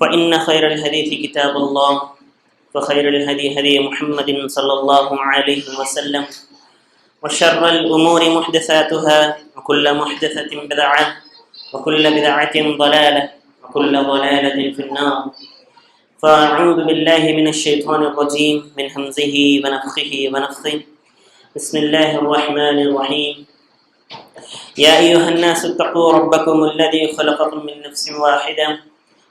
فإن خير الحديث كتاب الله وخير الهدي هدي محمد صلى الله عليه وسلم وشر الأمور محدثاتها وكل محدثة بدعة وكل بدعة ضلالة وكل ضلالة في النار. فأعوذ بالله من الشيطان الرجيم من همزه ونفخه ونفخه. بسم الله الرحمن الرحيم. يا أيها الناس اتقوا ربكم الذي خلقكم من نفس واحدة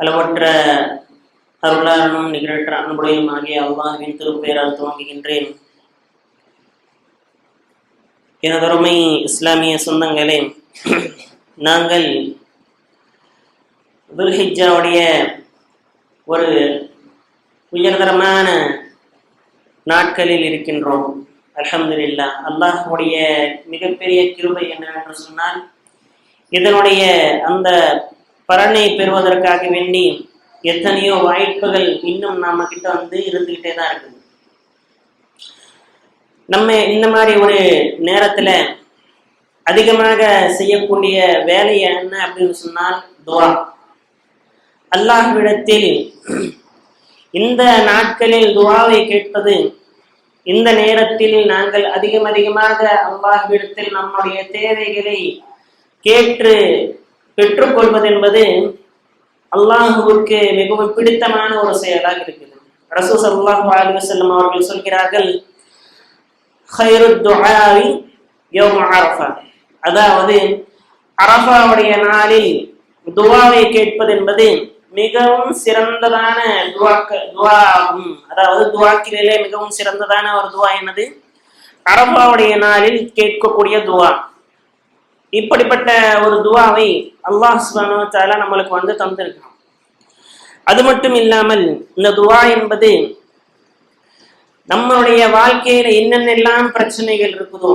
அளவற்ற அருளாளனும் நிகழற்ற அன்புடையும் ஆகிய அல்லாஹின் திருப்பெயரால் துவங்குகின்றேன். எனதொருமை இஸ்லாமிய சொந்தங்களே நாங்கள் துல்ஹிஜாவுடைய ஒரு உயர்தரமான நாட்களில் இருக்கின்றோம். அலமதுல்லா அல்லாஹுடைய மிகப்பெரிய கிருபை என்னவென்று சொன்னால் இதனுடைய அந்த பலனை பெறுவதற்காக வேண்டி எத்தனையோ வாய்ப்புகள் இன்னும் நம்ம கிட்ட வந்து இருந்துகிட்டே தான் இருக்குது. நம்ம இந்த மாதிரி ஒரு நேரத்துல அதிகமாக செய்யக்கூடிய வேலை என்ன அப்படின்னு சொன்னால் துவா. அல்லாஹ்விடத்தில் இந்த நாட்களில் துவாவை கேட்பது இந்த நேரத்தில் நாங்கள் அதிகம் அதிகமாக அல்லாஹ்விடத்தில் நம்முடைய தேவைகளை கேட்டு பெற்றுக்கொள்வது என்பது அல்லாஹுவுக்கு மிகவும் பிடித்தமான ஒரு செயலாக இருக்குது ரசூ சல்லாஹூ அலி செல்லம் அவர்கள் சொல்கிறார்கள் அதாவது அரபாவுடைய நாளில் துவாவை கேட்பது என்பது மிகவும் சிறந்ததான துவாக்க துவா ஆகும் அதாவது துவாக்கிலே மிகவும் சிறந்ததான ஒரு துவா என்னது? அரபாவுடைய நாளில் கேட்கக்கூடிய துவா. இப்படிப்பட்ட ஒரு துவாவை அல்லாஹ் சுபானுவத்தால நம்மளுக்கு வந்து தந்திருக்கான் அது மட்டும் இல்லாமல் இந்த துவா என்பது நம்மளுடைய வாழ்க்கையில என்னென்னலாம் பிரச்சனைகள் இருக்குதோ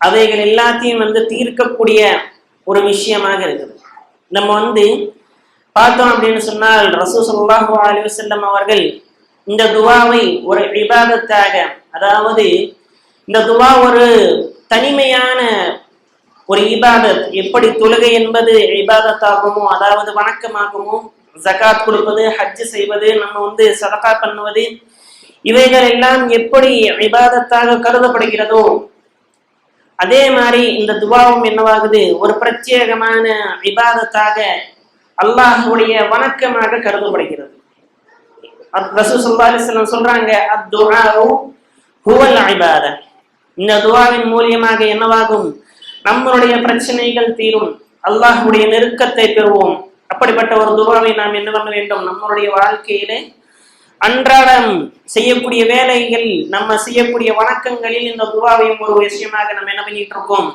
அவைகள் எல்லாத்தையும் வந்து தீர்க்கக்கூடிய ஒரு விஷயமாக இருக்குது. நம்ம வந்து பார்த்தோம் அப்படின்னு சொன்னால் ரசூ சொல்லாஹு அலிவசல்லம் அவர்கள் இந்த துவாவை ஒரு விவாதத்தாக அதாவது இந்த துவா ஒரு தனிமையான ஒரு இபாதத். எப்படி தொழுகை என்பது இபாதத்தாகுமோ அதாவது வணக்கமாகுமோ ஜகாத் கொடுப்பது ஹஜ் செய்வது நம்ம வந்து சதகா பண்ணுவது இவைகள் எல்லாம் எப்படி இபாதத்தாக கருதப்படுகிறதோ அதே மாதிரி இந்த துவாவும் என்னவாகுது? ஒரு பிரத்யேகமான இபாதத்தாக அல்லாஹுடைய வணக்கமாக கருதப்படுகிறது. ரசூ சொல்லா அலிஸ்லாம் சொல்றாங்க அத்துவாவு ஹுவல் இந்த துவாவின் மூலியமாக என்னவாகும்? நம்மளுடைய பிரச்சனைகள் தீரும். அல்லாஹுடைய நெருக்கத்தை பெறுவோம். அப்படிப்பட்ட ஒரு துவாவை நாம் என்ன பண்ண வேண்டும்? நம்மளுடைய வாழ்க்கையிலே அன்றாடம் செய்யக்கூடிய வேலைகள் நம்ம செய்யக்கூடிய வணக்கங்களில் இந்த துவாவையும் ஒரு விஷயமாக நம்ம என்ன பண்ணிட்டு இருக்கோம்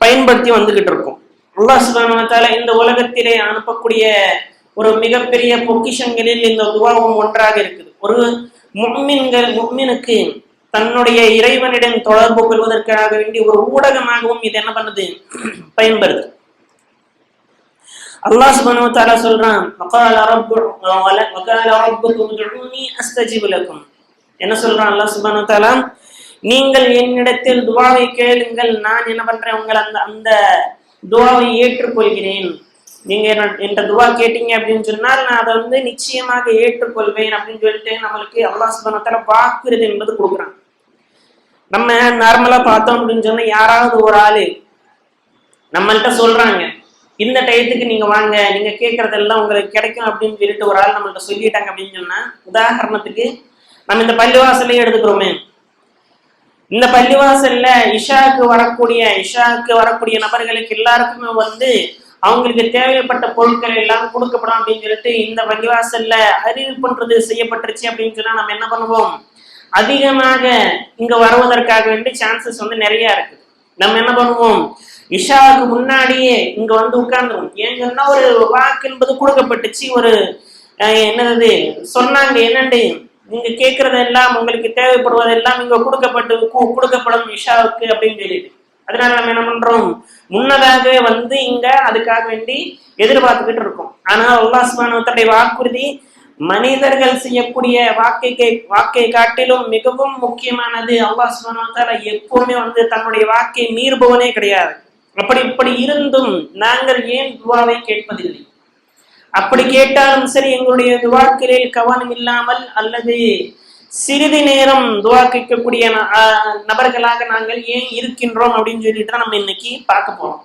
பயன்படுத்தி வந்துகிட்டு இருக்கோம் அல்லா சுதானத்தால இந்த உலகத்திலே அனுப்பக்கூடிய ஒரு மிகப்பெரிய பொக்கிஷங்களில் இந்த துவாவும் ஒன்றாக இருக்குது. ஒரு முக்மின்கள் முக்மினுக்கு தன்னுடைய இறைவனிடம் தொடர்பு கொள்வதற்காக வேண்டிய ஒரு ஊடகமாகவும் இது என்ன பண்ணுது? பயன்படுது. அல்லாஹ் சுப்ஹானஹு வ சொல்றான் என்ன சொல்றான் அல்லாஹ் சுபனு தாலா நீங்கள் என்னிடத்தில் துவாவை கேளுங்கள் நான் என்ன பண்றேன்? உங்களை அந்த அந்த துவாவை ஏற்றுக்கொள்கிறேன். நீங்க என்ற துவா கேட்டீங்க அப்படின்னு சொன்னால் நான் அதை வந்து நிச்சயமாக ஏற்றுக்கொள்வேன் அப்படின்னு சொல்லிட்டு நம்மளுக்கு அல்லா சுப்ஹானஹு வாக்குறுதி என்பது கொடுக்குறான். நம்ம நார்மலா பார்த்தோம் அப்படின்னு சொன்னா யாராவது ஒரு ஆளு நம்மள்கிட்ட சொல்றாங்க இந்த டயத்துக்கு நீங்க வாங்க நீங்க கேட்கறதெல்லாம் உங்களுக்கு கிடைக்கும் அப்படின்னு சொல்லிட்டு ஒரு ஆள் நம்மள்கிட்ட சொல்லிட்டாங்க அப்படின்னு சொன்னா உதாரணத்துக்கு நம்ம இந்த பள்ளிவாசலையே எடுத்துக்கிறோமே. இந்த பள்ளிவாசல்ல இஷாக்கு வரக்கூடிய இஷாக்கு வரக்கூடிய நபர்களுக்கு எல்லாருக்குமே வந்து அவங்களுக்கு தேவைப்பட்ட பொருட்கள் எல்லாம் கொடுக்கப்படும் அப்படின்னு சொல்லிட்டு இந்த வங்கிவாசல்ல அறிவிப்புன்றது செய்யப்பட்டுருச்சு அப்படின்னு சொன்னா நம்ம என்ன பண்ணுவோம்? அதிகமாக இங்க வருவதற்காக வேண்டி சான்சஸ் வந்து நிறைய இருக்கு. நம்ம என்ன பண்ணுவோம்? இஷாவுக்கு முன்னாடியே இங்க வந்து உட்கார்ந்துரும் ஏன்னு சொன்னா ஒரு வாக்கு என்பது கொடுக்கப்பட்டுச்சு. ஒரு என்னது? சொன்னாங்க என்னண்டு? நீங்க கேட்கறதெல்லாம் உங்களுக்கு தேவைப்படுவதெல்லாம் இங்க கொடுக்கப்பட்டு கு- கொடுக்கப்படும் இஷாவுக்கு அப்படின்னு சொல்லிட்டு. அதனால நம்ம என்ன பண்றோம்? முன்னதாக வந்து இங்க அதுக்காக வேண்டி எதிர்பார்த்துக்கிட்டு இருக்கோம். ஆனா அல்லாஹ் வாக்குறுதி மனிதர்கள் செய்யக்கூடிய வாக்கை கே- வாக்கை காட்டிலும் மிகவும் முக்கியமானது அல்லாஹ் சுப்ஹானஹு எப்பவுமே வந்து தன்னுடைய வாக்கை மீறுபவனே கிடையாது. அப்படி இப்படி இருந்தும் நாங்கள் ஏன் துவாவை கேட்பதில்லை? அப்படி கேட்டாலும் சரி எங்களுடைய துவாக்களில் கவனம் இல்லாமல் அல்லது சிறிது நேரம் துவா கேட்கக்கூடிய ஆஹ் நபர்களாக நாங்கள் ஏன் இருக்கின்றோம் அப்படின்னு சொல்லிட்டு தான் நம்ம இன்னைக்கு பார்க்க போறோம்.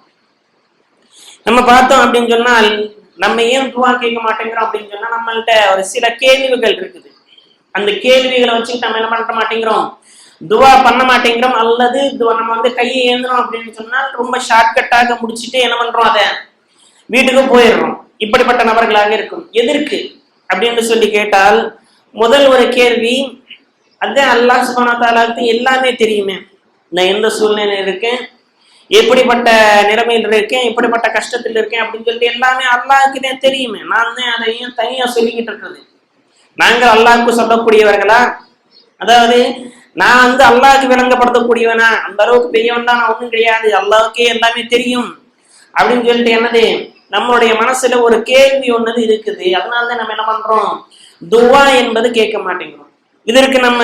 நம்ம பார்த்தோம் அப்படின்னு சொன்னால் நம்ம ஏன் துவா கேட்க மாட்டேங்கிறோம் அப்படின்னு சொன்னா நம்மள்ட்ட ஒரு சில கேள்விகள் இருக்குது. அந்த கேள்விகளை வச்சுக்கிட்டு நம்ம என்ன பண்ண மாட்டேங்கிறோம்? துவா பண்ண மாட்டேங்கிறோம். அல்லது துவா- நம்ம வந்து கையை ஏந்துறோம் அப்படின்னு சொன்னால் ரொம்ப ஷார்ட்கட்டாக முடிச்சுட்டு என்ன பண்றோம் அதை? வீட்டுக்கு போயிடுறோம். இப்படிப்பட்ட நபர்களாக இருக்கும். எதற்கு? அப்படின்னு சொல்லி கேட்டால் முதல் ஒரு கேள்வி அதுதான் அல்லாஹ் சுப்ஹானஹு எல்லாமே தெரியுமே. நான் எந்த சூழ்நிலையில் இருக்கேன்? எப்படிப்பட்ட நிலைமையில் இருக்கேன்? எப்படிப்பட்ட கஷ்டத்தில் இருக்கேன்? அப்படின்னு சொல்லிட்டு எல்லாமே அல்லாஹ்க்கு தான் தெரியுமே. நான் தான் அதை ஏன் சொல்லிக்கிட்டு இருக்கிறது. நாங்கள் அல்லாஹுக்கு சொல்லக்கூடியவர்களா? அதாவது நான் வந்து அல்லாஹுக்கு விளங்கப்படுத்தக்கூடியவனா? அந்த அளவுக்கு பெரியவன் தான் நான் ஒன்றும் கிடையாது. அல்லாஹ்வுக்கே எல்லாமே தெரியும். அப்படின்னு சொல்லிட்டு என்னது? நம்மளுடைய மனசுல ஒரு கேள்வி ஒன்னது இருக்குது. அதனால தான் நம்ம என்ன பண்றோம்? துவா என்பது கேட்க மாட்டேங்கிறோம். இதற்கு நம்ம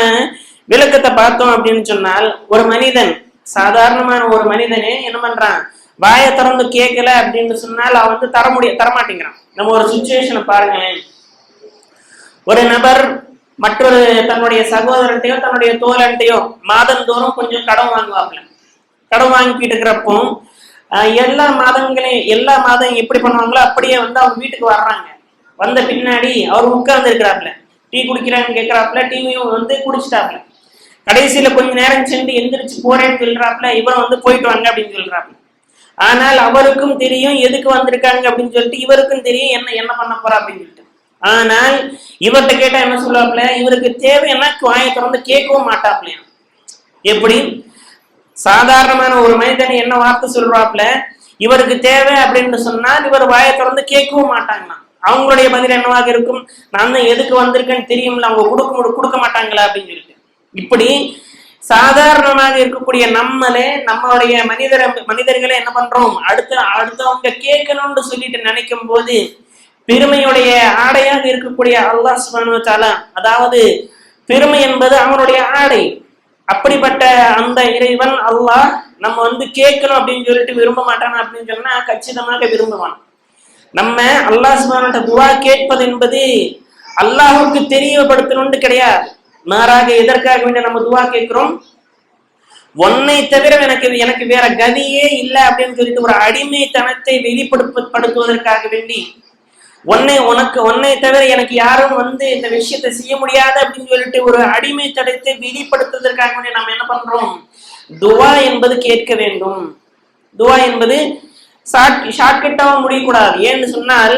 விளக்கத்தை பார்த்தோம் அப்படின்னு சொன்னால் ஒரு மனிதன் சாதாரணமான ஒரு மனிதனே என்ன பண்றான்? வாயை திறந்து கேட்கல அப்படின்னு சொன்னால் அவன் வந்து தர முடிய தர மாட்டேங்கிறான். நம்ம ஒரு சுச்சுவேஷனை பாருங்களேன். ஒரு நபர் மற்றொரு தன்னுடைய சகோதரன்ட்டையோ தன்னுடைய தோழன்ட்டையோ மாதந்தோறும் கொஞ்சம் கடன் வாங்குவாங்க கடன் வாங்கிட்டு இருக்கிறப்போ எல்லா மாதங்களையும் எல்லா மாதம் எப்படி பண்ணுவாங்களோ அப்படியே வந்து அவங்க வீட்டுக்கு வர்றாங்க. வந்த பின்னாடி அவர் உட்கார்ந்து இருக்கிறாப்ல டீ குடிக்கிறான்னு கேட்கிறாப்ல டீயும் வந்து குடிச்சிட்டாப்ல கடைசியில கொஞ்ச நேரம் சென்று எந்திரிச்சு போறேன்னு சொல்றாப்ல இவரும் வந்து போயிட்டு வாங்க அப்படின்னு சொல்றாப்ல ஆனால் அவருக்கும் தெரியும் எதுக்கு வந்திருக்காங்க அப்படின்னு சொல்லிட்டு இவருக்கும் தெரியும் என்ன என்ன பண்ண போறா அப்படின்னு சொல்லிட்டு. ஆனால் இவர்கிட்ட கேட்டா என்ன சொல்லுவாப்ல இவருக்கு தேவைன்னா வாயை திறந்து கேட்கவும் மாட்டாப்லையா எப்படி? சாதாரணமான ஒரு மனிதன் என்ன வார்த்தை சொல்றாப்ல இவருக்கு தேவை அப்படின்னு சொன்னால் இவர் வாயை திறந்து கேட்கவும் மாட்டாங்கண்ணா அவங்களுடைய பதில் என்னவாக இருக்கும்? நான் தான் எதுக்கு வந்திருக்கேன்னு தெரியும்ல அவங்க கொடுக்க கொடுக்க மாட்டாங்களா அப்படின்னு சொல்லிட்டு. இப்படி சாதாரணமாக இருக்கக்கூடிய நம்மளே நம்மளுடைய மனிதர மனிதர்களை என்ன பண்றோம்? அடுத்த அடுத்தவங்க கேட்கணும்னு சொல்லிட்டு நினைக்கும் போது பெருமையுடைய ஆடையாக இருக்கக்கூடிய அல்லாஹ் சுப்ஹானஹு அதாவது பெருமை என்பது அவனுடைய ஆடை. அப்படிப்பட்ட அந்த இறைவன் அல்லாஹ் நம்ம வந்து கேட்கணும் அப்படின்னு சொல்லிட்டு விரும்ப மாட்டான் அப்படின்னு சொன்னா கச்சிதமாக விரும்புவான். நம்ம அல்லாஹ் சுப்ஹானஹு துவா கேட்பது என்பது அல்லாஹுக்கு தெரியப்படுத்தணும்னு கிடையாது. மாறாக எதற்காக வேண்டி நம்ம துவா கேட்கிறோம்? உன்னை தவிர எனக்கு எனக்கு வேற கதியே இல்லை அப்படின்னு சொல்லிட்டு ஒரு அடிமைத்தனத்தை வெளிப்படுத்தப்படுத்துவதற்காக வேண்டி உன்னை உனக்கு உன்னை தவிர எனக்கு யாரும் வந்து இந்த விஷயத்தை செய்ய முடியாது அப்படின்னு சொல்லிட்டு ஒரு அடிமை அடிமைத்தனத்தை வெளிப்படுத்துவதற்காக வேண்டி நம்ம என்ன பண்றோம்? துவா என்பது கேட்க வேண்டும். துவா என்பது ஷார்ட் ஷார்ட்கட்டாகவும் முடியக்கூடாது. ஏன்னு சொன்னால்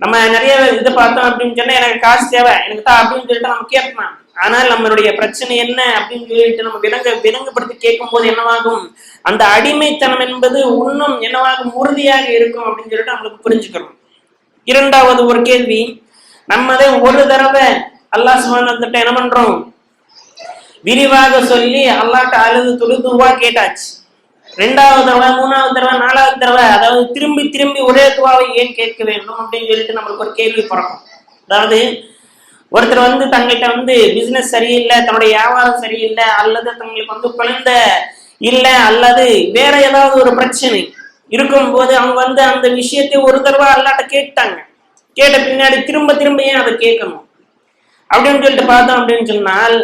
நம்ம நிறைய இதை பார்த்தோம் அப்படின்னு சொன்னால் எனக்கு காசு தேவை எனக்கு தான் அப்படின்னு சொல்லிட்டு நம்ம கேட்கலாம் ஆனால் நம்மளுடைய பிரச்சனை என்ன அப்படின்னு சொல்லிட்டு நம்ம விலங்க விலங்குபடுத்தி கேட்கும் போது என்னவாகும்? அந்த அடிமைத்தனம் என்பது இன்னும் என்னவாகும் உறுதியாக இருக்கும் அப்படின்னு சொல்லிட்டு நம்மளுக்கு புரிஞ்சுக்கிறோம். இரண்டாவது ஒரு கேள்வி நம்மதே ஒரு தடவை அல்லாஹ் சுபானத்திட்ட என்ன பண்றோம்? விரிவாக சொல்லி அல்லாட்ட அழுது துழுதுவா கேட்டாச்சு. ரெண்டாவது தடவை மூணாவது தடவை நாலாவது தடவை அதாவது திரும்பி திரும்பி ஒரே துவாவை ஏன் கேட்க வேண்டும் அப்படின்னு சொல்லிட்டு நம்மளுக்கு ஒரு கேள்வி பிறக்கும். அதாவது ஒருத்தர் வந்து தங்கள்கிட்ட வந்து பிசினஸ் சரியில்லை தன்னுடைய வியாபாரம் சரியில்லை அல்லது தங்களுக்கு வந்து குழந்தை இல்லை அல்லது வேற ஏதாவது ஒரு பிரச்சனை இருக்கும்போது அவங்க வந்து அந்த விஷயத்தை ஒரு தடவை அல்லாட்ட கேட்டாங்க. கேட்ட பின்னாடி திரும்ப திரும்ப ஏன் அதை கேட்கணும்? அப்படின்னு சொல்லிட்டு பார்த்தோம் அப்படின்னு சொன்னால்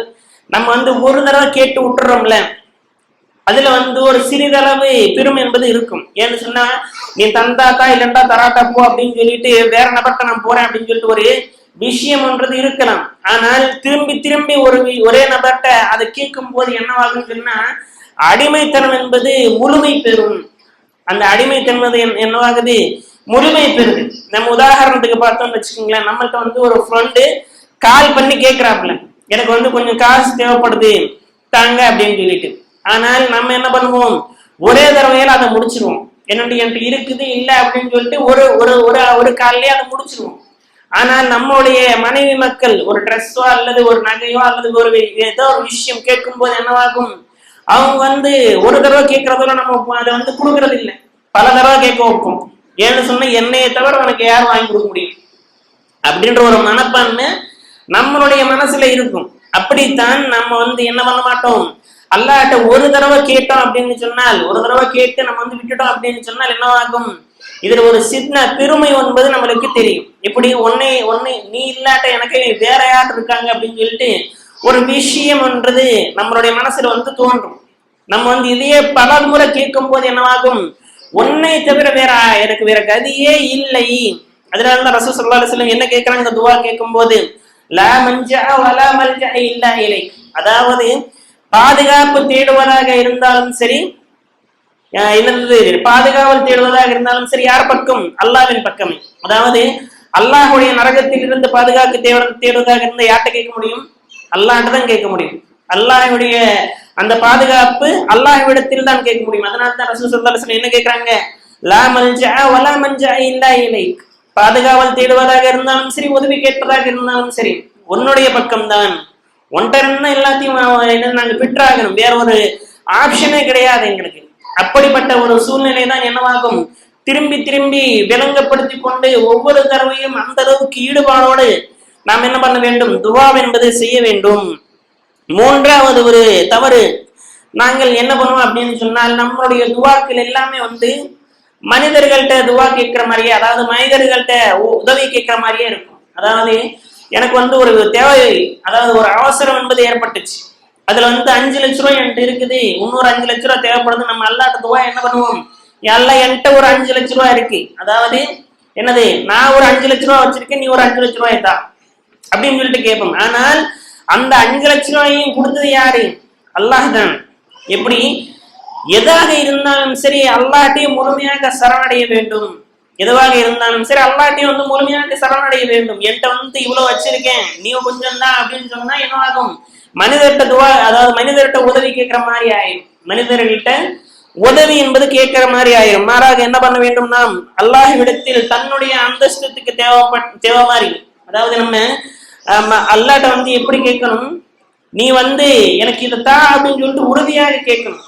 நம்ம வந்து ஒரு தடவை கேட்டு விட்டுறோம்ல. அதுல வந்து ஒரு சிறிதளவு பெருமை என்பது இருக்கும். ஏன்னு சொன்னா நீ தந்தாத்தா இல்லண்டா தராட்டா போ அப்படின்னு சொல்லிட்டு வேற நபர்கிட்ட நான் போறேன் அப்படின்னு சொல்லிட்டு ஒரு விஷயம்ன்றது இருக்கலாம். ஆனால் திரும்பி திரும்பி ஒரு ஒரே நபர்கிட்ட அதை கேட்கும் போது என்னவாகும் சொன்னா அடிமைத்தனம் என்பது முழுமை பெறும். அந்த அடிமைத்தன்மை என்- என்னவாகுது? முழுமை பெறுது. நம்ம உதாரணத்துக்கு பார்த்தோம்னு வச்சுக்கோங்களேன் நம்மள்ட்ட வந்து ஒரு ஃப்ரெண்டு கால் பண்ணி கேட்கிறாப்புல. எனக்கு வந்து கொஞ்சம் காசு தேவைப்படுது தாங்க அப்படின்னு சொல்லிட்டு. ஆனால் நம்ம என்ன பண்ணுவோம்? ஒரே தடவையில அதை முடிச்சிருவோம். என்னோட என்கிட்ட இருக்குது இல்லை அப்படின்னு சொல்லிட்டு ஒரு ஒரு ஒரு ஒரு காலிலே அதை முடிச்சிருவோம். ஆனால் நம்மளுடைய மனைவி மக்கள் ஒரு ட்ரெஸ்ஸோ அல்லது ஒரு நகையோ அல்லது ஒரு ஏதோ ஒரு விஷயம் கேட்கும் போது என்னவாகும்? அவங்க வந்து ஒரு தடவை கேட்கறதோட நம்ம அதை வந்து கொடுக்கறது இல்லை பல தடவை கேட்க வைப்போம். ஏன்னு சொன்னா என்னையை தவிர உனக்கு யார் வாங்கி கொடுக்க முடியும்? அப்படின்ற ஒரு மனப்பான்மை நம்மளுடைய மனசுல இருக்கும். அப்படித்தான் நம்ம வந்து என்ன பண்ண மாட்டோம்? அல்லாட்ட ஒரு தடவை கேட்டோம் அப்படின்னு சொன்னால் ஒரு தடவை கேட்டு நம்ம வந்து விட்டுட்டோம் அப்படின்னு சொன்னால் என்னவாகும் இதுல ஒரு சின்ன பெருமை என்பது நம்மளுக்கு தெரியும். இப்படி ஒன்னே ஒன்னு நீ இல்லாட்ட எனக்கு வேற யார் இருக்காங்க அப்படின்னு சொல்லிட்டு ஒரு விஷயம்ன்றது நம்மளுடைய மனசுல வந்து தோன்றும். நம்ம வந்து இதையே பல முறை கேட்கும் போது என்னவாகும்? உன்னை தவிர வேற எனக்கு வேற கதியே இல்லை. அதனாலதான் ரசூ சொல்லா அலுவலம் என்ன கேட்கறாங்க? துவா கேட்கும் போது லா மஞ்சா வலா மல்ஜா இல்லா இலை அதாவது பாதுகாப்பு தேடுவதாக இருந்தாலும் சரி அஹ் என்னது பாதுகாவல் தேடுவதாக இருந்தாலும் சரி யார் பக்கம்? அல்லாவின் பக்கமே. அதாவது அல்லாஹுடைய நரகத்தில் இருந்து பாதுகாக்க தேவ தேடுவதாக இருந்த யார்கிட்ட கேட்க முடியும்? அல்லாஹ்ட்ட தான் கேட்க முடியும். அல்லாஹுடைய அந்த பாதுகாப்பு அல்லாஹ்விடத்தில் தான் கேட்க முடியும். அதனால தான் ரசூல் என்ன கேட்கறாங்க? லா மஞ்சா வலா மஞ்சா இல்லா இலைக். பாதுகாவல் தேடுவதாக இருந்தாலும் சரி உதவி கேட்பதாக இருந்தாலும் சரி உன்னுடைய பக்கம்தான். ஒன்றை எல்லாத்தையும் என்ன நாங்கள் பெற்றாகணும். வேற ஒரு ஆப்ஷனே கிடையாது எங்களுக்கு. அப்படிப்பட்ட ஒரு சூழ்நிலை தான் என்னவாகும்? திரும்பி திரும்பி விளங்கப்படுத்தி கொண்டு ஒவ்வொரு தடவையும் அந்த அளவுக்கு ஈடுபாடோடு நாம் என்ன பண்ண வேண்டும்? துவா என்பதை செய்ய வேண்டும். மூன்றாவது ஒரு தவறு. நாங்கள் என்ன பண்ணுவோம் அப்படின்னு சொன்னால் நம்மளுடைய துவாக்கள் எல்லாமே வந்து மனிதர்கள்ட்ட துவா கேட்கிற மாதிரியே அதாவது மனிதர்கள்ட்ட உ- உதவி கேட்கிற மாதிரியே இருக்கும். அதாவது எனக்கு வந்து ஒரு தேவை அதாவது ஒரு அவசரம் என்பது ஏற்பட்டுச்சு. அதுல வந்து அஞ்சு லட்ச ரூபாய் என்கிட்ட இருக்குது. இன்னொரு அஞ்சு லட்ச ரூபாய் தேவைப்படுது. நம்ம அல்லாட்ட துவா என்ன பண்ணுவோம்? எல்லாம் என்கிட்ட ஒரு அஞ்சு லட்ச ரூபாய் இருக்கு. அதாவது என்னது? நான் ஒரு அஞ்சு லட்ச ரூபாய் வச்சிருக்கேன் நீ ஒரு அஞ்சு லட்ச ரூபாய் தான் அப்படின்னு சொல்லிட்டு கேட்போம். ஆனால் அந்த அஞ்சு லட்ச ரூபாயும் கொடுத்தது யாரு? அல்லாஹ் தான். எப்படி? எதாக இருந்தாலும் சரி அல்லாட்டையும் முழுமையாக சரணடைய வேண்டும். எதுவாக இருந்தாலும் சரி அல்லாட்டையும் வந்து முழுமையாக சரணடைய வேண்டும். என்கிட்ட வந்து இவ்வளவு வச்சிருக்கேன் நீ கொஞ்சம் தான் அப்படின்னு சொன்னா என்ன ஆகும்? மனிதர்கிட்ட துவா அதாவது மனிதர்கிட்ட உதவி கேட்கிற மாதிரி ஆயிரும். மனிதர்கள்ட்ட உதவி என்பது கேட்கிற மாதிரி ஆயிரும். மாறாக என்ன பண்ண வேண்டும் நாம் அல்லாஹ்விடத்தில் தன்னுடைய அந்தஸ்தத்துக்கு தேவைப்பட் தேவை மாதிரி. அதாவது நம்ம அல்லாட்ட வந்து எப்படி கேட்கணும்? நீ வந்து எனக்கு இதைத்தான் அப்படின்னு சொல்லிட்டு உறுதியாக கேட்கணும்.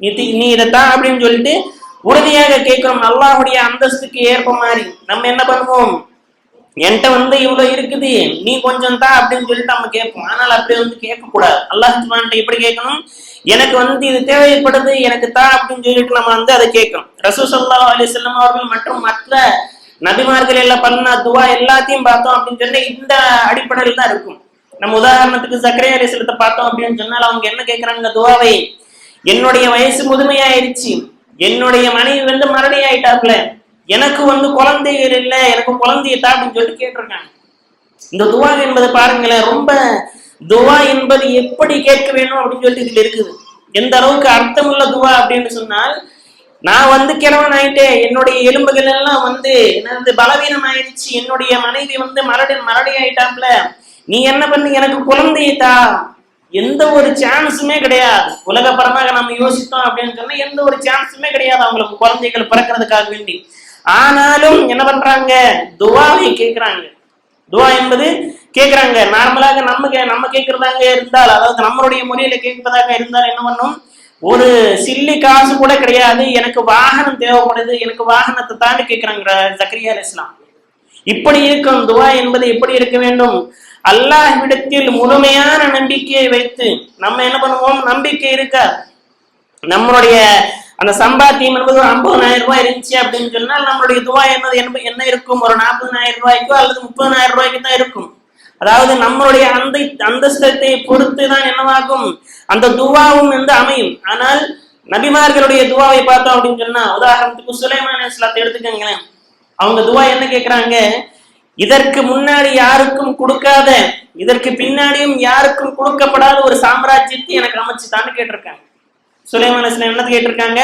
நீ நீ இதைத்தான் அப்படின்னு சொல்லிட்டு உறுதியாக கேட்கிறோம் அல்லாஹுடைய அந்தஸ்துக்கு ஏற்ப மாதிரி நம்ம என்ன பண்ணுவோம்? என்கிட்ட வந்து இவ்வளவு இருக்குது நீ கொஞ்சம் தான் அப்படின்னு சொல்லிட்டு நம்ம கேட்போம். ஆனால் அப்படி வந்து கேட்கக்கூடாது. அல்லாஹ் எப்படி கேட்கணும் எனக்கு வந்து இது தேவைப்படுது எனக்கு தான் அப்படின்னு சொல்லிட்டு நம்ம வந்து அதை கேட்கணும். ரசூ ஸல்லல்லாஹு அலைஹி அவர்கள் மற்றும் மற்ற நபிமார்கள் எல்லாம் பண்ணா துவா எல்லாத்தையும் பார்த்தோம் அப்படின்னு சொன்னா இந்த அடிப்படையில் தான் இருக்கும். நம்ம உதாரணத்துக்கு சக்கரை அலிசலத்தை பார்த்தோம் அப்படின்னு சொன்னால் அவங்க என்ன கேட்கறாங்க? துவாவை என்னுடைய வயசு முதுமையாயிருச்சு. என்னுடைய மனைவி வந்து மரணி ஆயிட்டாப்ல. எனக்கு வந்து குழந்தைகள் இல்லை எனக்கு குழந்தைய தா அப்படின்னு சொல்லிட்டு கேட்டிருக்காங்க. இந்த துவா என்பது பாருங்களேன் ரொம்ப துவா என்பது எப்படி கேட்க வேணும் அப்படின்னு சொல்லிட்டு இதுல இருக்குது. எந்த அளவுக்கு அர்த்தமுள்ள துவா அப்படின்னு சொன்னால் நான் வந்து கிழவன் ஆயிட்டேன் என்னுடைய எலும்புகள் எல்லாம் வந்து எனது பலவீனம் ஆயிடுச்சு. என்னுடைய மனைவி வந்து மரடி மரடி ஆயிட்டாப்ல. நீ என்ன பண்ணு எனக்கு குழந்தையத்தா எந்த ஒரு சான்ஸுமே கிடையாது. உலகப்பரமாக நம்ம யோசித்தோம் அப்படின்னு சொன்னா எந்த ஒரு சான்ஸுமே கிடையாது அவங்களுக்கு குழந்தைகள் பிறக்கிறதுக்காக வேண்டி. ஆனாலும் என்ன பண்றாங்க? துவாவை கேட்கிறாங்க துவா என்பது கேட்குறாங்க நார்மலாக நம்ம நம்ம கேட்கறதாக இருந்தால் அதாவது நம்மளுடைய முறையில கேட்பதாக இருந்தால் என்ன பண்ணும்? ஒரு சில்லி காசு கூட கிடையாது. எனக்கு வாகனம் தேவைப்படுது. எனக்கு வாகனத்தை தாண்டி கேட்கிறாங்க ஜக்கரியா இஸ்லாம் இப்படி இருக்கும். துவா என்பது எப்படி இருக்க வேண்டும்? அல்லாஹ்விடத்தில் முழுமையான நம்பிக்கையை வைத்து நம்ம என்ன பண்ணுவோம்? நம்பிக்கை இருக்கா? நம்மளுடைய அந்த சம்பாத்தியம் என்பது ஒரு ஐம்பதனாயிரம் ரூபாய் இருந்துச்சு அப்படின்னு சொன்னால் நம்மளுடைய துவா என்பது என்ன என்ன இருக்கும்? ஒரு நாற்பதனாயிரம் ரூபாய்க்கோ அல்லது முப்பதனாயிரம் ரூபாய்க்கு தான் இருக்கும். அதாவது நம்மளுடைய அந்த அந்தஸ்தத்தை பொறுத்து தான் என்னவாகும்? அந்த துவாவும் வந்து அமையும். ஆனால் நபிமார்களுடைய துவாவை பார்த்தோம் அப்படின்னு சொன்னா உதாரணத்துக்கு சுலைமான் இஸ்லாத்தை எடுத்துக்கோங்களேன். அவங்க துவா என்ன கேட்கறாங்க? இதற்கு முன்னாடி யாருக்கும் கொடுக்காத இதற்கு பின்னாடியும் யாருக்கும் கொடுக்கப்படாத ஒரு சாம்ராஜ்யத்தை எனக்கு அமைச்சுதான்னு கேட்டிருக்காங்க. சுலைமான் அலிஸ்லாம் என்னது கேட்டிருக்காங்க?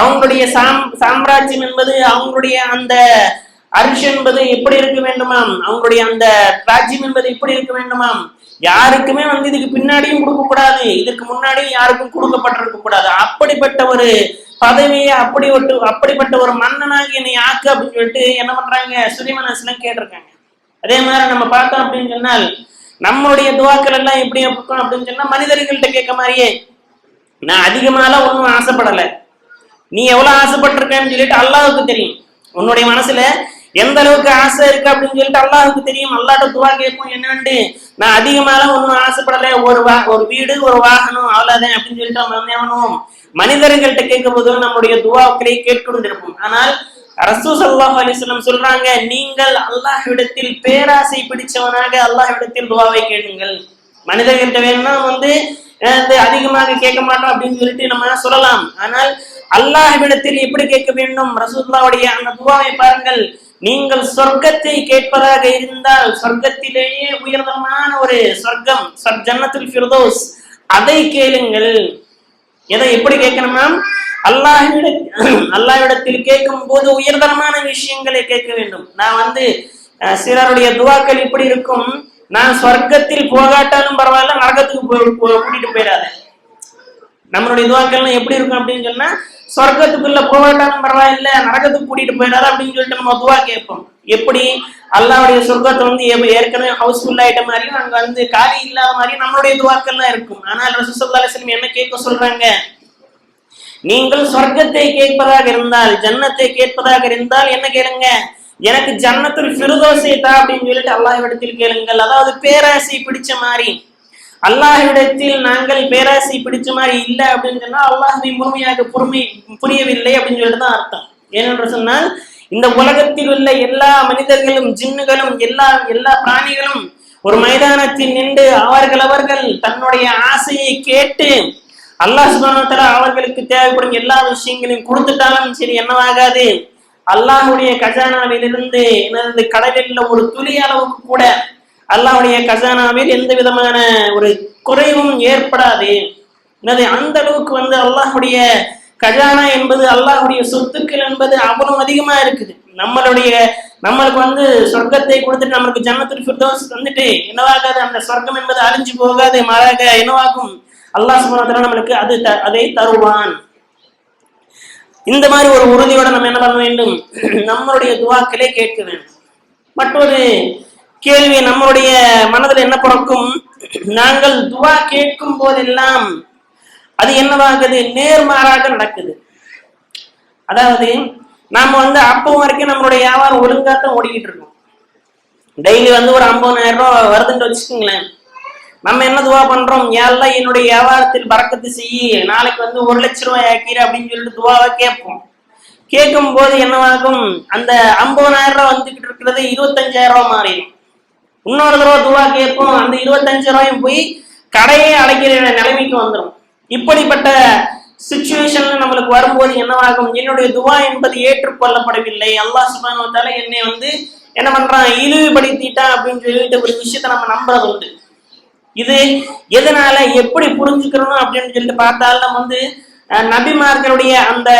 அவங்களுடைய சாம் சாம்ராஜ்யம் என்பது அவங்களுடைய அந்த அரிசி என்பது எப்படி இருக்க வேண்டுமாம்? அவங்களுடைய அந்த ராஜ்யம் என்பது எப்படி இருக்க வேண்டுமாம்? யாருக்குமே வந்து இதுக்கு பின்னாடியும் கொடுக்க கூடாது இதுக்கு முன்னாடியும் யாருக்கும் கொடுக்கப்பட்டிருக்க கூடாது அப்படிப்பட்ட ஒரு பதவியை அப்படி ஒரு அப்படிப்பட்ட ஒரு மன்னனாக என்னை ஆக்கு அப்படின்னு சொல்லிட்டு என்ன பண்றாங்க? சுலைமான் கேட்டிருக்காங்க. அதே மாதிரி நம்ம பார்த்தோம் அப்படின்னு சொன்னால் நம்மளுடைய துவாக்கள் எல்லாம் எப்படி இருக்கும் அப்படின்னு சொன்னா மனிதர்கள்ட்ட கேட்க மாதிரியே நான் அதிகமாலாம் ஒன்றும் ஆசைப்படல. நீ எவ்வளவு ஆசைப்பட்டிருக்கன்னு சொல்லிட்டு அல்லாவுக்கு தெரியும். உன்னுடைய மனசுல எந்த அளவுக்கு ஆசை இருக்கு அப்படின்னு சொல்லிட்டு அல்லாவுக்கு தெரியும். அல்லாட்ட துவா கேட்போம் என்னன்னு நான் அதிகமாலாம் ஒன்றும் ஆசைப்படலை. ஒரு வா ஒரு வீடு ஒரு வாகனம் அவ்வளவுதான் அப்படின்னு சொல்லிட்டு நம்ம என்ன பண்ணுவோம் மனிதர்கள்ட்ட கேட்கும் போது நம்முடைய துவாக்களை கேட்கொண்டிருப்போம் ஆனால் ரசூ சல்லாஹ் அலிஸ்லம் சொல்றாங்க நீங்கள் அல்லாஹ்விடத்தில் பேராசை பிடிச்சவனாக அல்லாஹ்விடத்தில் துவாவை கேளுங்கள். மனிதர்கள்ட்ட வேணும்னா வந்து அதிகமாக கேட்க மாட்டோம் அப்படின்னு சொல்லிட்டு நம்ம சொல்லலாம். ஆனால் அல்லாஹ்விடத்தில் எப்படி கேட்க வேண்டும்? ரசூல்லாவுடைய அந்த துவாவை பாருங்கள். நீங்கள் சொர்க்கத்தை கேட்பதாக இருந்தால் சொர்க்கத்திலேயே உயர்தமான ஒரு சொர்க்கம் ஜன்னத்துல் ஃபிர்தௌஸ் அதை கேளுங்கள். எதை எப்படி கேட்கணுமா அல்லாஹிட அல்லாஹிடத்தில் கேட்கும் போது உயர்தரமான விஷயங்களை கேட்க வேண்டும். நான் வந்து சிலருடைய துவாக்கள் இப்படி இருக்கும். நான் சொர்க்கத்தில் போகாட்டாலும் பரவாயில்ல நரகத்துக்கு கூட்டிட்டு போயிடாத. நம்மளுடைய துவாக்கள்லாம் எப்படி இருக்கும் அப்படின்னு சொன்னா சொர்க்கத்துக்குள்ள போகாட்டாலும் பரவாயில்ல நரகத்துக்கு கூட்டிட்டு போயிடாத அப்படின்னு சொல்லிட்டு நம்ம துவா கேட்போம். எப்படி? அல்லாவுடைய சொர்க்கத்தை வந்து ஏற்கனவே ஹவுஸ்ஃபுல் ஆயிட்ட மாதிரியும் அங்க வந்து காலி இல்லாத மாதிரியும் நம்மளுடைய துவாக்கள்லாம் இருக்கும். ஆனால் ரசூசல்லா அலிஸ்லம் என்ன கேட்க சொல்றாங்க? நீங்கள் சொர்க்கத்தை கேட்பதாக இருந்தால் ஜன்னத்தை கேட்பதாக இருந்தால் என்ன கேளுங்க? எனக்கு ஜன்னத்தில் ஃபிருதோசை தா அப்படின்னு சொல்லிட்டு அல்லாஹ்விடத்தில் கேளுங்கள். அதாவது பேராசை பிடிச்ச மாதிரி. அல்லாஹ்விடத்தில் நாங்கள் பேராசை பிடிச்ச மாதிரி இல்லை அப்படின்னு சொன்னா அல்லாஹ்வை முழுமையாக பொறுமை புரியவில்லை அப்படின்னு சொல்லிட்டு தான் அர்த்தம். ஏனென்று சொன்னால் இந்த உலகத்தில் உள்ள எல்லா மனிதர்களும் ஜின்னுகளும் எல்லா எல்லா பிராணிகளும் ஒரு மைதானத்தில் நின்று அவர்கள் அவர்கள் தன்னுடைய ஆசையை கேட்டு அல்லாஹ் சுப்ஹானஹு அவர்களுக்கு தேவைப்படும் எல்லா விஷயங்களையும் கொடுத்துட்டாலும் சரி என்னவாகாது. அல்லாஹ்வுடைய கஜானாவிலிருந்து எனது கடலில் ஒரு துளி அளவுக்கு கூட அல்லாஹுடைய கஜானாவில் எந்த விதமான ஒரு குறைவும் ஏற்படாது. எனது அந்த அளவுக்கு வந்து அல்லாஹுடைய கஜானா என்பது அல்லாஹுடைய சொத்துக்கள் என்பது அவ்வளவு அதிகமா இருக்குது. நம்மளுடைய நம்மளுக்கு வந்து சொர்க்கத்தை கொடுத்துட்டு நம்மளுக்கு ஜன்னத்துல் ஃபிர்தௌஸ் தந்துட்டு என்னவாகாது அந்த சொர்க்கம் என்பது அழிஞ்சு போகாது மாறாக என்னவாகும்? அல்லாஹ் சுப்ஹானஹு நம்மளுக்கு அது த- அதை தருவான். இந்த மாதிரி ஒரு உறுதியோட நம்ம என்ன பண்ண வேண்டும்? நம்மளுடைய துவாக்களே கேட்க வேண்டும். மற்றொரு கேள்வி நம்மளுடைய மனதில் என்ன பிறக்கும்? நாங்கள் துவா கேட்கும் போதெல்லாம் அது என்னவாகுது? நேர்மாறாக நடக்குது. அதாவது நாம வந்து அப்போ வரைக்கும் நம்மளுடைய வியாபாரம் ஒழுங்காக தான் ஓடிக்கிட்டு இருக்கோம். டெய்லி வந்து ஒரு ஐம்பதாயிரம் ரூபா வருதுன்னு வச்சுக்கோங்களேன். நம்ம என்ன துவா பண்றோம்? எல்லாம் என்னுடைய வியாபாரத்தில் பறக்கத்து செய்ய நாளைக்கு வந்து ஒரு லட்ச ரூபாய் ஆக்கிற அப்படின்னு சொல்லிட்டு துவாவை கேட்போம். கேட்கும் போது என்னவாகும்? அந்த ஐம்பதாயிரம் ரூபாய் வந்துகிட்டு இருக்கிறது இருபத்தஞ்சாயிரம் ரூபாய் மாறிடும். இன்னொரு தடவை துவா கேட்போம். அந்த இருபத்தஞ்சு ரூபாயும் போய் கடையே அடைக்கிற நிலைமைக்கு வந்துடும் இப்படிப்பட்ட சுச்சுவேஷன்ல நம்மளுக்கு வரும்போது என்னவாகும்? என்னுடைய துவா என்பது ஏற்றுக்கொள்ளப்படவில்லை. அல்லாஹ் சுப்ஹானஹு என்னை வந்து என்ன பண்றான்? இழிவுபடுத்திட்டான் அப்படின்னு சொல்லிட்டு ஒரு விஷயத்தை நம்ம நம்புறது உண்டு. இது எதனால எப்படி புரிஞ்சுக்கணும் அப்படின்னு சொல்லிட்டு பார்த்தால் நம்ம வந்து அஹ், நபிமார்களுடைய அந்த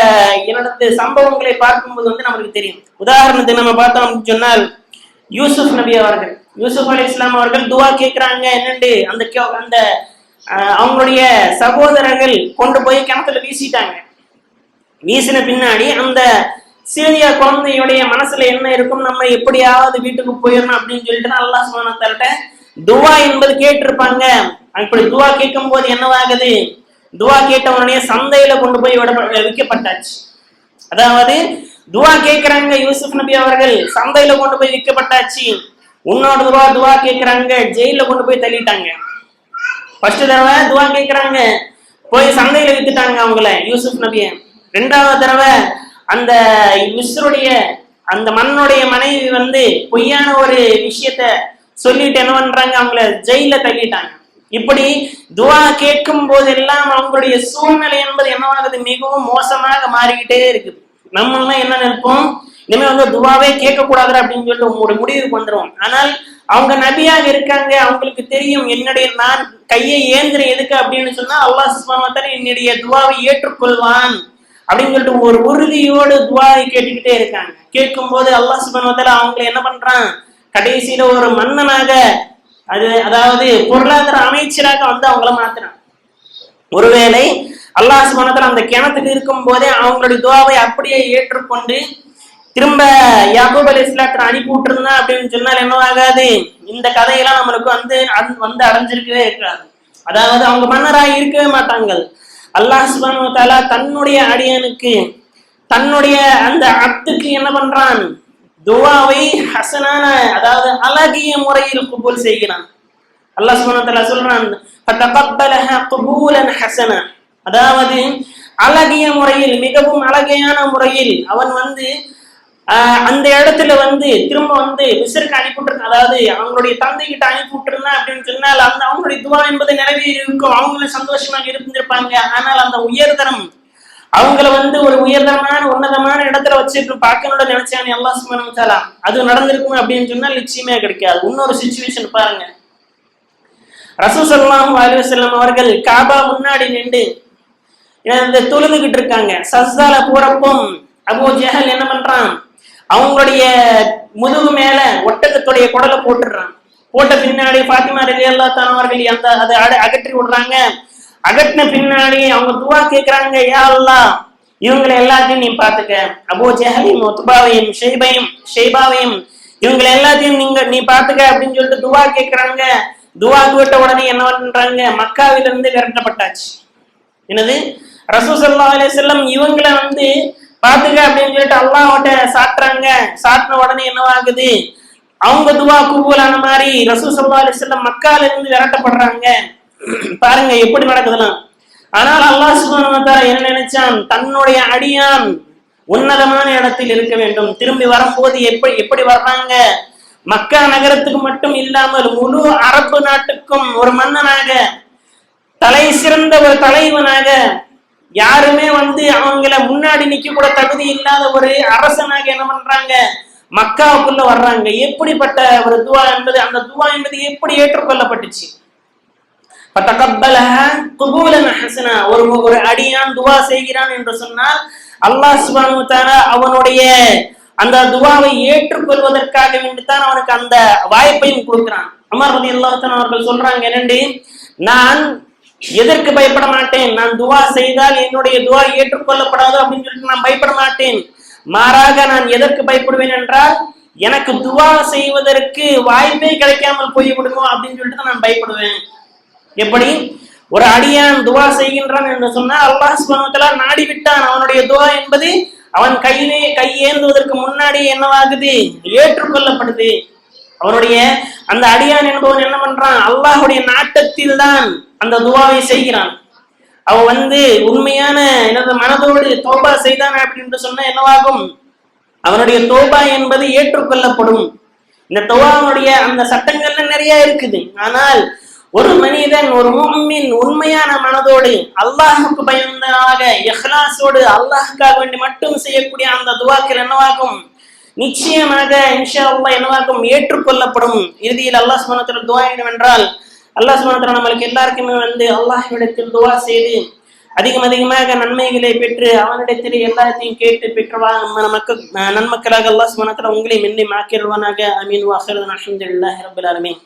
என்னது சம்பவங்களை பார்க்கும்போது வந்து நமக்கு தெரியும். உதாரணத்துக்கு நம்ம பார்த்தோம் சொன்னால் யூசுப் நபி அவர்கள். யூசுப் அலி இஸ்லாம் அவர்கள் துவா கேட்கிறாங்க என்னண்டு? அந்த அந்த அவங்களுடைய சகோதரர்கள் கொண்டு போய் கிணத்துல வீசிட்டாங்க. வீசின பின்னாடி அந்த சிறிய குழந்தையுடைய மனசுல என்ன இருக்கும்? நம்ம எப்படியாவது வீட்டுக்கு போயிடணும் அப்படின்னு சொல்லிட்டு அல்லா சுபானத்தால்கிட்ட துவா என்பது கேட்டிருப்பாங்க. அப்படி துவா கேட்கும் போது என்னவாகுது? துவா கேட்ட உடனே சந்தையில கொண்டு போய் விட விற்கப்பட்டாச்சு. அதாவது துவா கேட்கிறாங்க யூசுப் நபி அவர்கள் சந்தையில கொண்டு போய் விற்கப்பட்டாச்சு. உன்னோட துவா துவா கேட்கிறாங்க ஜெயில கொண்டு போய் தள்ளிட்டாங்க. ஃபர்ஸ்ட் தடவை துவா கேட்குறாங்க போய் சந்தையில வித்துட்டாங்க அவங்கள யூசுப் நபிய. ரெண்டாவது தடவை அந்த மிஸ்ருடைய அந்த மண்ணுடைய மனைவி வந்து பொய்யான ஒரு விஷயத்த சொல்லிட்டு என்ன பண்றாங்க? அவங்கள ஜெயில தள்ளிட்டாங்க. இப்படி துவா கேட்கும் போதெல்லாம் அவங்களுடைய சூழ்நிலை என்பது என்னவாகுது? மிகவும் மோசமாக மாறிக்கிட்டே இருக்குது நம்ம என்ன நினைப்போம்? இனிமே வந்து துவாவே கேட்க கூடாது அப்படின்னு சொல்லிட்டு ஒரு முடிவுக்கு வந்துடும் ஆனால் அவங்க நபியாக இருக்காங்க அவங்களுக்கு தெரியும் என்னுடைய நான் கையை ஏந்திர எதுக்கு அப்படின்னு சொன்னா அல்லாஹ் சுப்ஹானஹு என்னுடைய துவாவை ஏற்றுக்கொள்வான் அப்படின்னு சொல்லிட்டு ஒரு உறுதியோடு துவாவை கேட்டுக்கிட்டே இருக்காங்க. கேட்கும் போது அல்லாஹ் சுப்ஹானஹு அவங்களை என்ன பண்றான்? கடைசியில ஒரு மன்னனாக அது அதாவது பொருளாதார அமைச்சராக வந்து அவங்கள மாத்துறான். ஒருவேளை அல்லாஹ் சுப்ஹானஹு அந்த கிணத்துக்கு இருக்கும் போதே அவங்களுடைய துவாவை அப்படியே ஏற்றுக்கொண்டு திரும்ப யாக்கூப் அலி இஸ்லாத்தை அனுப்பி விட்டுருந்தா அப்படின்னு சொன்னால் என்னவாகாது இந்த கதையெல்லாம் நம்மளுக்கு வந்து அந்- வந்து அடைஞ்சிருக்கவே இருக்காது. அதாவது அவங்க மன்னராக இருக்கவே மாட்டாங்க அல்லாஹ் சுபானு தாலா தன்னுடைய அடியனுக்கு தன்னுடைய அந்த அத்துக்கு என்ன பண்றான்? துவாவை ஹசனான அதாவது அழகிய முறையில் குபூல் செய்கிறான். அல்லாஹ் சுபானு சொல்றான் ஃபதகப்பலஹா அதாவது அழகிய முறையில் மிகவும் அழகையான முறையில் அவன் வந்து அந்த இடத்துல வந்து திரும்ப வந்து மிஸ்ருக்கு அனுப்பிட்டு அதாவது அவங்களுடைய தந்தை கிட்ட அனுப்பிவிட்டுருந்தா அப்படின்னு சொன்னால் அந்த அவங்களுடைய துவா என்பது நிறைவேறி இருக்கும் அவங்களும் சந்தோஷமாக இருந்திருப்பாங்க. ஆனால் அந்த உயர்தரம் அவங்கள வந்து ஒரு உயர்தரமான உன்னதமான இடத்துல வச்சுட்டு பார்க்கணும்னு நினைச்சாங்க எல்லா சுப்ஹானஹு அது நடந்திருக்கும் அப்படின்னு சொன்னால் நிச்சயமே கிடைக்காது. இன்னொரு சுச்சுவேஷன் பாருங்க. ரசூசல்லாஹு அலைஹி செல்லம் அவர்கள் காபா முன்னாடி நின்று இந்த தொழுதுகிட்டு இருக்காங்க. சஸ்தால போறப்போ அபோ ஜெகல் என்ன பண்றான்? அவங்களுடைய முதுகு மேல ஒட்டகத்துடைய குடலை போட்டுடுறான். போட்ட பின்னாடி பாத்திமா ரலி அல்லா அந்த அதை அட- அகற்றி விடுறாங்க. அகற்றின பின்னாடி அவங்க துவா கேட்கிறாங்க யா அல்லாஹ் இவங்களை எல்லாத்தையும் நீ பாத்துக்க. அபூ ஜஹலையும் ஒத்துபாவையும் ஷெய்பையும் ஷெய்பாவையும் இவங்களை எல்லாத்தையும் நீங்க நீ பாத்துக்க அப்படின்னு சொல்லிட்டு துவா கேக்குறாங்க. துவா கேட்ட உடனே என்ன பண்றாங்க? மக்காவில இருந்து விரட்டப்பட்டாச்சு. என்னது? ரசூசல்லா அலிசல்லம் இவங்களை வந்து பாத்துக்க அப்படின்னு சொல்லிட்டு அல்லாஹ்கிட்ட சாட்டுறாங்க. சாட்டின உடனே என்னவாகுது? அவங்க துவா குபூலான மாதிரி ரசூசல்லா அலிசல்லம் மக்கால இருந்து விரட்டப்படுறாங்க. பாருங்க எப்படி நடக்குதுலாம். ஆனால் அல்லாஹ் சுப்ஹானஹு என்ன நினைச்சான்? தன்னுடைய அடியான் உன்னதமான இடத்தில் இருக்க வேண்டும். திரும்பி வரும்போது எப்படி எப்படி வர்றாங்க? மக்கா நகரத்துக்கு மட்டும் இல்லாமல் முழு அரபு நாட்டுக்கும் ஒரு மன்னனாக தலை சிறந்த ஒரு தலைவனாக யாருமே வந்து அவங்கள முன்னாடி நிக்க கூட தகுதி இல்லாத ஒரு அரசனாக என்ன பண்றாங்க? மக்காவுக்குள்ள வர்றாங்க. எப்படிப்பட்ட ஒரு துவா என்பது அந்த துவா என்பது எப்படி ஏற்றுக்கொள்ளப்பட்டுச்சு? ஒரு ஒரு அடியான் துவா செய்கிறான் என்று சொன்னால் அல்லாஹ் சுபானு வ அவனுடைய அந்த துவாவை ஏற்றுக்கொள்வதற்காக வேண்டித்தான் அவனுக்கு அந்த வாய்ப்பையும் கொடுக்கிறான். அமர் ரலியல்லாஹு அவர்கள் சொல்றாங்க என்னண்டு நான் எதற்கு பயப்பட மாட்டேன்? நான் துவா செய்தால் என்னுடைய துவா ஏற்றுக்கொள்ளப்படாது அப்படின்னு சொல்லிட்டு நான் பயப்பட மாட்டேன். மாறாக நான் எதற்கு பயப்படுவேன் என்றால் எனக்கு துவா செய்வதற்கு வாய்ப்பே கிடைக்காமல் போய்விடுமோ அப்படின்னு சொல்லிட்டு தான் நான் பயப்படுவேன். எப்படி? ஒரு அடியான் துவா செய்கின்றான் என்று சொன்னால் அல்லாஹ் சுப்ஹானஹு நாடி விட்டான் அவனுடைய துவா என்பது அவன் கையிலே கையேந்துவதற்கு முன்னாடி என்னவாகுது? ஏற்றுக்கொள்ளப்படுது. அவனுடைய அந்த அடியான் என்பவன் என்ன பண்றான்? அல்லாஹுடைய நாட்டத்தில் தான் அந்த துவாவை செய்கிறான். அவன் வந்து உண்மையான எனது மனதோடு தோபா செய்தான் அப்படின்னு சொன்ன என்னவாகும்? அவனுடைய தோபா என்பது ஏற்றுக்கொள்ளப்படும். இந்த தோபாவுடைய அந்த சட்டங்கள்ல நிறைய இருக்குது. ஆனால் ஒரு மனிதன் ஒரு மூமின் உண்மையான மனதோடு அல்லாஹுக்கு பயந்தனாக எஹ்லாசோடு அல்லாஹுக்காக வேண்டி மட்டும் செய்யக்கூடிய அந்த துவாக்கள் என்னவாகும்? நிச்சயமாக இன்ஷா அல்லாஹ் என்னவாகும் ஏற்றுக்கொள்ளப்படும். இறுதியில் அல்லாஹ் சுப்ஹானஹு துவா என்றால் அல்லாஹ் சுப்ஹானஹு நம்மளுக்கு எல்லாருக்குமே வந்து அல்லாஹ்விடத்தில் துவா செய்து அதிகம் அதிகமாக நன்மைகளை பெற்று அவனிடத்தில் எல்லாத்தையும் கேட்டு பெற்றவா நம்ம மக்கள் நன்மக்களாக அல்லாஹ் சுப்ஹானஹு உங்களை மென்னை மாக்கிடுவானாக அமீன் வாசல் அல்ஹம்துலில்லாஹி ரப்பில் ஆலமீன்.